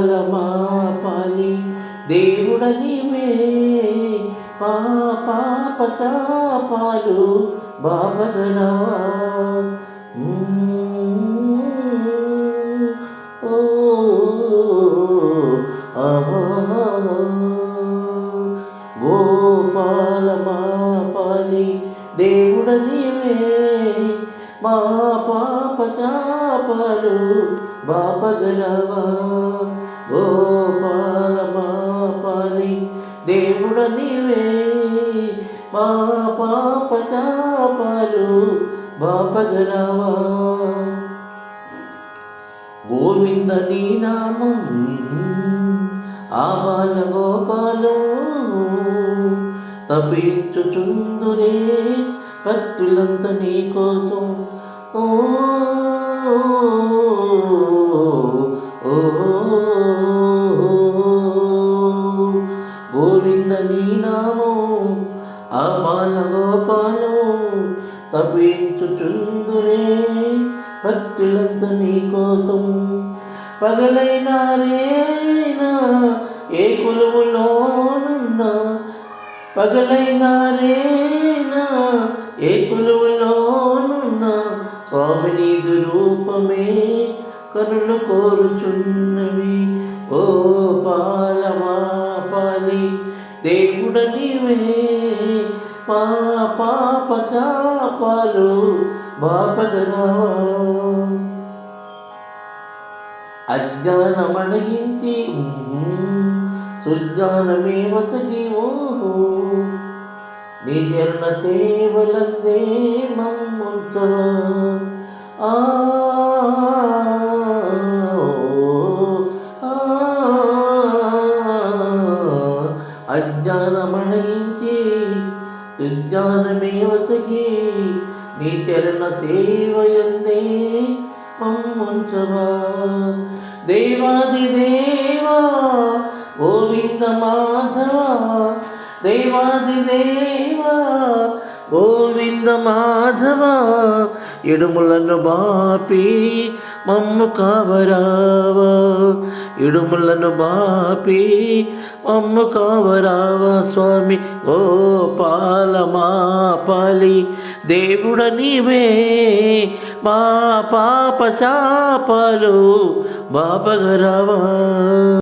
పాలమా పాలి దేవుడ నీవే మా పాప శాపాలు బాపగలవా ఓ ఆహా. గోపాల మా పాలి దేవుడ మా పాప శాపాలు బాపగలవా గోపాల మా పాలి దేవుడ నీవే మా పాప శాపాలు బాపగలవా? గోవింద నీ నామం ఆబాల గోపాలు తప్పించుచుందురే భక్తులంత నీ కోసం. ఓ, ఆబాల గోపాలం భక్తులంత నీకోసం పగలైనా రేనా ఏ కులువులోనున్నా పగలైనా రేనా ఏ కులువులోనున్నా స్వామిని రూపమే కరుణ కోరుచున్నవి. ఓ పాలమా పాలి దేవుడ నీవే మా పాప శాపాలు బాపగరావా అజ్ఞానమణగించి సుజ్ఞానమే వసగి ఓహో నీ జన సేవలందే మమ్ముంచవా ఆ, అజ్ఞానమణగించి సుజ్ఞానమే వసగి నీ చరణ సేవయందే మమ్ముంచవా దేవాది దేవా గోవింద మాధవ దేవాది దేవా గోవింద మాధవ ఇడుములను బాపి మమ్ము కావరావా ఇడుములను బాపి మమ్ము కావరావా స్వామి గోపాల మాపాలి. దేవుడ నీవే మా పాప శాపాలు బాపగరావా.